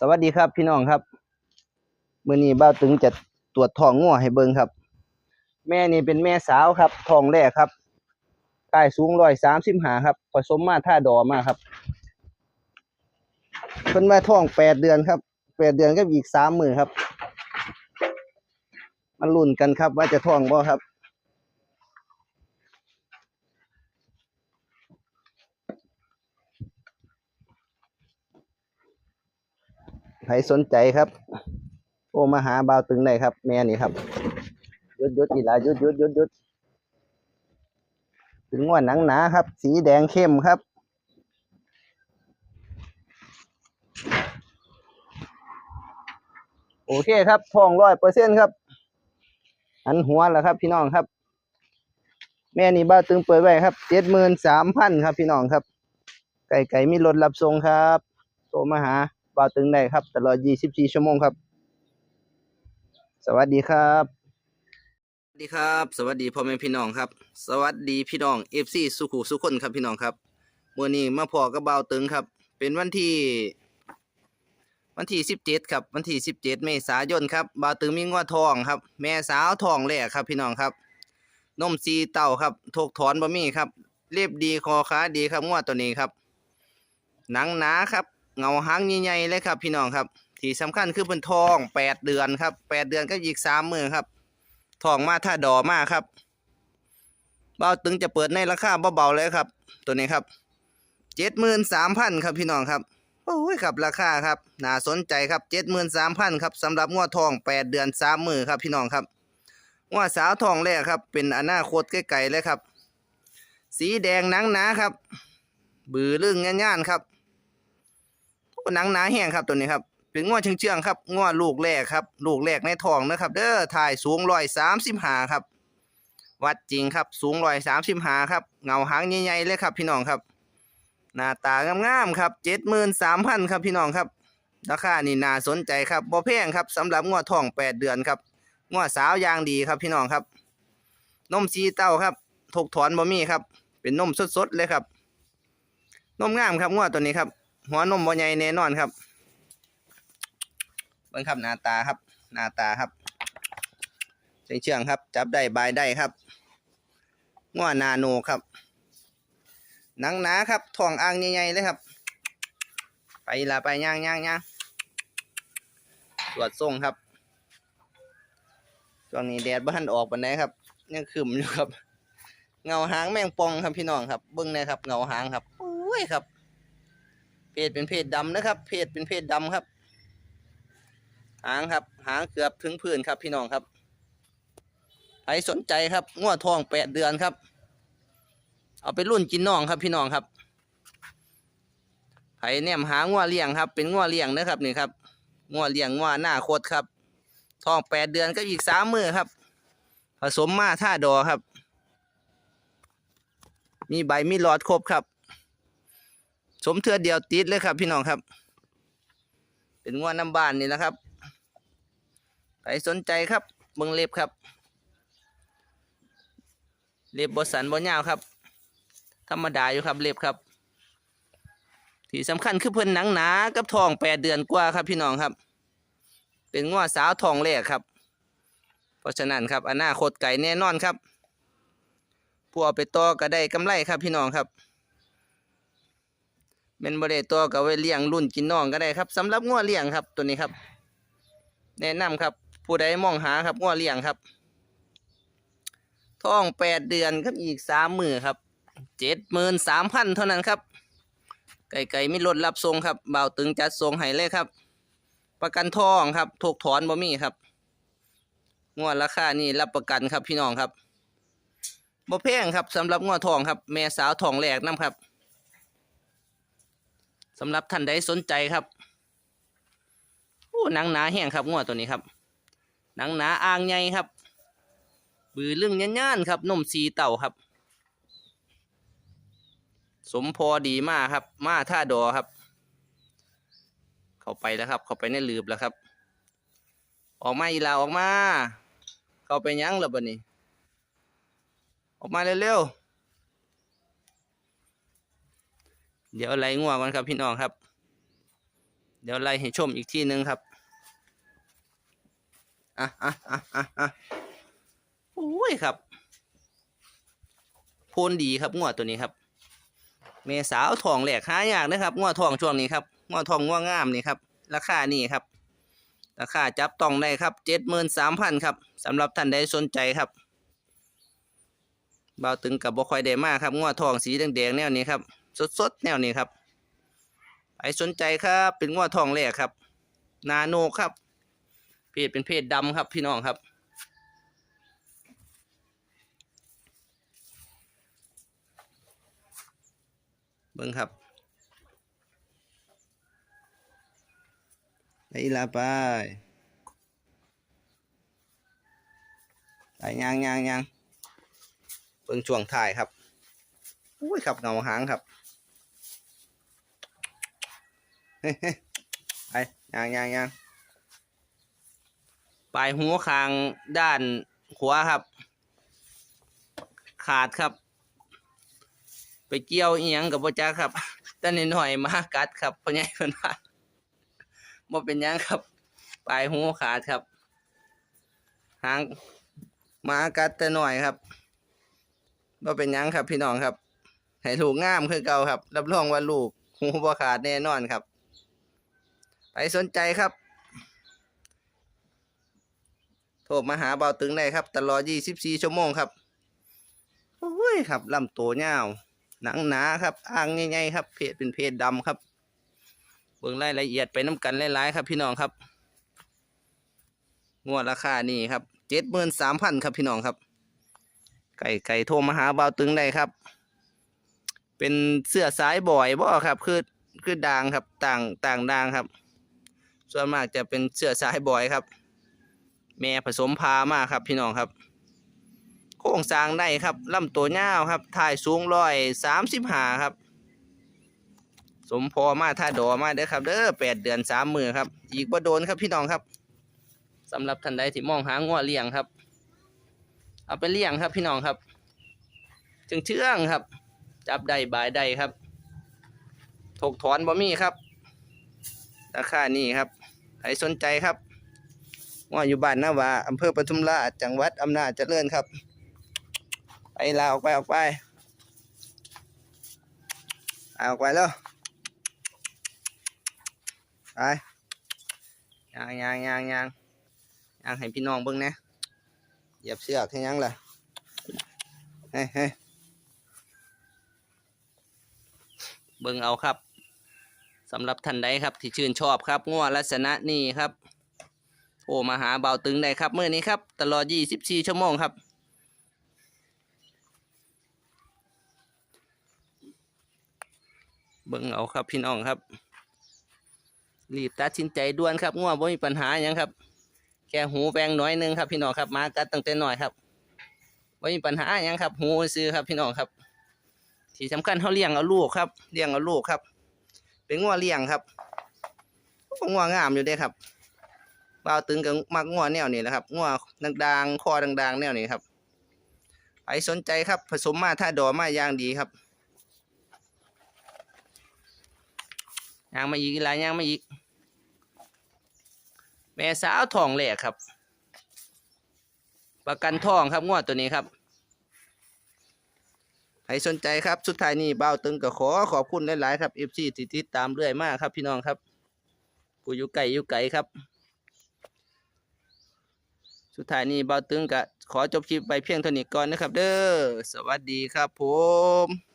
สวัสดีครับพี่น้องครับมื้อนี้บ้าตึงจะตรวจท้องงัวให้เบิ่งครับ แม่นี่เป็นแม่สาวครับท้องแรกครับกายสูง135ครับ ผสมมาท่าดอมาครับเพิ่นมาท้องแปดเดือนครับแปดเดือนก็อีกสามมื้อครับมาลุ้นกันครับว่าจะท้องบ่ครับ ใครสนใจครับ โอ้มาหาบ่าวตึงได้ครับ แม่นี่ครับยุดยุดอีลายุดยุดยุดยุดถึงว่าหนังหนาครับ สีแดงเข้มครับโอเคครับทองร้อยเปอร์เซ็นครับ อันหัวแล้วครับพี่น้องครับ แม่นี่บ้าวตึงเปิดไว้ครับเจ็ดหมื่นสามพันครับพี่น้องครับ ไก่ไก่มีรถรับส่งครับ โทรมาหา บ่าวตึงได้ครับ ตลอด 24 ชั่วโมงครับ สวัสดีครับสวัสดีครับ สวัสดีพ่อแม่พี่น้องครับ สวัสดีพี่น้อง FC สุขุสุขคนครับพี่น้องครับเมื้อนี้มาพอกับบ่าวตึงครับ เป็นวันที่ วันที่ 17 ครับ วันที่ 17 เมษายนครับบ่าวตึงมีงัวทองครับ แม่สาวทองแรกครับพี่น้องครับนมซีเต้าครับทกถอนบ่มีครับเรียบดีคอขาดีครับงัวตัวนี้ครับ หนังหนาครับ เงาหางใหญ่ๆเลยครับ พี่น้องครับ ที่สำคัญคือเป็นทองแปดเดือนครับแปดเดือนก็อีกสามมือครับทองมาถ้าดอมากครับ เบาตึงจะเปิดในราคาเบาๆเลยครับ ตัวนี้ครับเจ็ดหมื่นสามพันครับพี่น้องครับโอ้ยครับราคาครับน่าสนใจครับเจ็ดหมื่นสามพันครับสำหรับงวดทองแปดเดือนสามมือครับพี่น้องครับงวดสาวทองแรกครับ เป็นอนาคตไกลๆเลยครับ สีแดงนังหนาครับ บือลึงง่านๆครับ หนังหนาแห้งครับตัวนี้ครับเป็นง้อเชื่องๆครับง้อลูกแรกครับ ลูกแรกในท้องนะครับ เด้อถ่ายสูงร้อยสามสิบห้าครับ วัดจริงครับสูงร้อยสามสิบห้าครับเงาหางใหญ่ๆเลยครับ พี่น้องครับ หน้าตางามๆครับเจ็ดหมื่นสามพันครับพี่น้องครับราคานี่น่าสนใจครับบ่แพงครับสำหรับง้อท้องแปดเดือนครับง้อสาวยางดีครับพี่น้องครับนมซีเต้าครับถกถอนบ่มีครับ เป็นนมสดๆเลยครับนมงามครับง้อตัวนี้ครับ หัวนมบ่ใหญ่แน่นอนครับเบิ่งครับหน้าตาครับ หน้าตาครับเชื่องเชื่องครับ จับได้บายได้ครับง้อนาโนครับหนังหนาครับท้องอ่างใหญ่ๆเลยครับ ไปละไปย่างย่างย่างตรวจส่งครับช่วงนี้แดดบ้านออกปานใดครับยังขึ้มอยู่ครับ เงาหางแมงปองครับพี่น้องครับเบิ่งหนะครับ เงาหางครับโอ้ยครับ เพศเป็นเพศดำนะครับ เพศเป็นเพศดำครับ หางครับ หางเกือบถึงพื้นครับพี่น้องครับใครสนใจครับงวดทองแปดเดือนครับ เอาไปรุ่นกินน่องครับพี่น้องครับไผเนี่ยหางวเลี้ยงครับ เป็นงวเลี้ยงนะครับนี่ครับงวเลี้ยงงวหน้าโคตรครับทองแปดเดือนก็อีกสามมือครับ ผสมมาท่าดอครับ มีใบมีหลอดครบครับ สมเทือเดียวติดเลยครับพี่น้องครับ เป็นงวน้ำบานนี่นะครับใครสนใจครับเบิ่งเล็บครับ เล็บบสันบยาวครับ ธรรมดาอยู่ครับเล็บครับ ที่สำคัญคือเพิ่นหนังหนากับทองแปดเดือนกว่าครับพี่น้องครับ เป็นงวสาวทองแรกครับ เพราะฉะนั้นครับอนาคตไก่แน่นอนครับ ผู้เอาไปต่อก็ได้กำไรครับพี่น้องครับ เป็นบริตัวกับไว้เลี้ยงรุ่นกินน้องก็ได้ครับสำหรับง้อเลี้ยงครับตัวนี้ครับ แนะนำครับ ผู้ใดมองหาครับง้อเลี้ยงครับท้องแปดเดือนครับอีกสามมือครับเจ็ดหมื่นสามพันเท่านั้นครับ ไก่ไก่ไมีรถรับส่งครับเบาตึงจัดส่งให้เลยครับ ประกันทองครับถูกถอนบ่มีครับงวดราคานี่รับประกันครับพี่น้องครับบ่แพงครับสำหรับงวดทองครับ แม่สาวทองแรกน้ำครับ สำหรับท่านใดสนใจครับโอ้หนังหนาแห้งครับงวดตัวนี้ครับหนังหนาอ่างใหญ่ครับ บือลึงย่านๆครับนมสีเต่าครับ สมพอดีมากครับ มาท่าดอครับ เข้าไปแล้วครับ เข้าไปในหลืบแล้วครับ ออกมาอีลาออกมา เข้าไปยั้งแล้วบัดนี้ ออกมาเร็วๆ เดี๋ยวไล่งัวก่อนครับพี่น้องครับ เดี๋ยวไล่ให้ชมอีกที่หนึ่งครับอะอะอะอะอะโอ้ยครับโพนดีครับงวตัวนี้ครับ เมสาวทองแหลกหายากนะครับงวทองช่วงนี้ครับงวทองงวงามนี่ครับ ราคานี่ครับ ราคาจับต้องได้ครับเจ็ดหมื่นสามพันครับสำหรับท่านใดสนใจครับเบาตึงกับบ่ค่อยได้มากครับงวทองสีแดงๆแนวนี้ครับ สดๆ แนวนี้ครับใครสนใจครับ เป็นงวดทองแรกครับ นาโนครับ เพศเป็นเพศดำครับพี่น้องครับเบิ้งครับไปลาไปไปยางยางยางเบิ้งช่วงถ่ายครับ อุ้ยครับเงาหางครับ เฮ้ยเฮ้ย ไปยางยางยางปลายหัวคางด้านขวาครับ ขาดครับ ไปเกี่ยวเอียงกับพ่จักครับต่นิดหน่อยมากัดครับพ่อใหญ่เพิ่นว่าบ่เป็นยังครับ ปลายหูขาดครับ หางมากัดแต่หน่อยครับบ่เป็นยังครับพี่น้องครับให้ลูกงามคือเก่าครับ รับรองว่าลูกหูบ่ขาดแน่นอนครับ ไปสนใจครับ โทรมาหาเบาตึงได้ครับ ตลอด 24 ชั่วโมงครับ โอ้ยครับลำตัวยาหนังหนาครับอ่างใหญ่ๆครับเพศเป็นเพศดำครับ เบิ่งรายละเอียดไปน้ำกันหลายๆครับ พี่น้องครับ งวดราคานี่ครับเจ็ดหมื่นสามพันครับพี่น้องครับ ไก่ไก่โทรมาหาเบาตึงได้ครับ เป็นเสื้อสายบ่อยบ่ครับ คือคือด่างครับต่างต่างด่างครับ ส่วนมากจะเป็นเสื้อสายบอยครับ แม่ผสมพามากครับพี่น้องครับ โครงสร้างได้ครับลำตัวยาวครับถ่ายสูงร้อยสามสิบห้าครับ สมพอมาท่าดอมาเด้อครับเด้อแปดเดือนสามมือครับ อีกบ่โดนครับพี่น้องครับสำหรับท่านใดที่มองหางัวเลี้ยงครับ เอาไปเลี้ยงครับพี่น้องครับจึงเชื่องครับ จับได้บายได้ครับถกถอนบ่มีครับราคานี่ครับ ใครสนใจครับว่าอยู่บ้านนาวาอำเภอปทุมราชจังหวัดอำนาจเจริญครับไปลาออกไปออกไปเอาอกไปแล้วไปยางยางยางยางยางให้พี่น้องเบิ่งนะเหยียบเสือกให้ยังล่ะเฮ้ยเฮ้ยเบิ่งเอาครับ สำหรับท่านใดครับที่ชื่นชอบครับงัวลักษณะนี้ครับ โอ้มาหาเบาตึงได้ครับเมื่อนี้ครับ ตลอด 24 ชั่วโมงครับเบิ่งเอาครับพี่น้องครับ รีบตัดสินใจด่วนครับง่วบ่มีปัญหาหยังครับ แค่หูแปลงน้อยหนึงครับ พี่น้องครับมากัดตั้งแต่น้อยครับบ่มีปัญหาหยังครับ หูซื้อครับพี่น้องครับ ที่สำคัญเขาเลี้ยงเอาลูกครับเลี้ยงเอาลูกครับ เป็นงัวเลี้ยงครับงัวงามอยู่ด้ครับบ่าวตึงกับมักงัวแนวนี้แหละครับงัวดังๆคอดังๆแนวนี้ครับใครสนใจครับ ผสมมาท่าดอมาอย่างดีครับยางมาอีกหลายยางมาอีก แม่สาวทองแหลกครับ ประกันทองครับงวดตัวนี้ครับ ใครสนใจครับ สุดท้ายนี้เบ้าตึงก็ขอขอบคุณหลายๆครับเอฟซีที่ติดตามเรื่อยมากครับ พี่น้องครับ กูอยู่ไกลอยู่ไกลครับ สุดท้ายนี้เบ้าตึงก็ขอจบคลิปไปเพียงเท่านี้ก่อนนะครับ เด้อ สวัสดีครับผม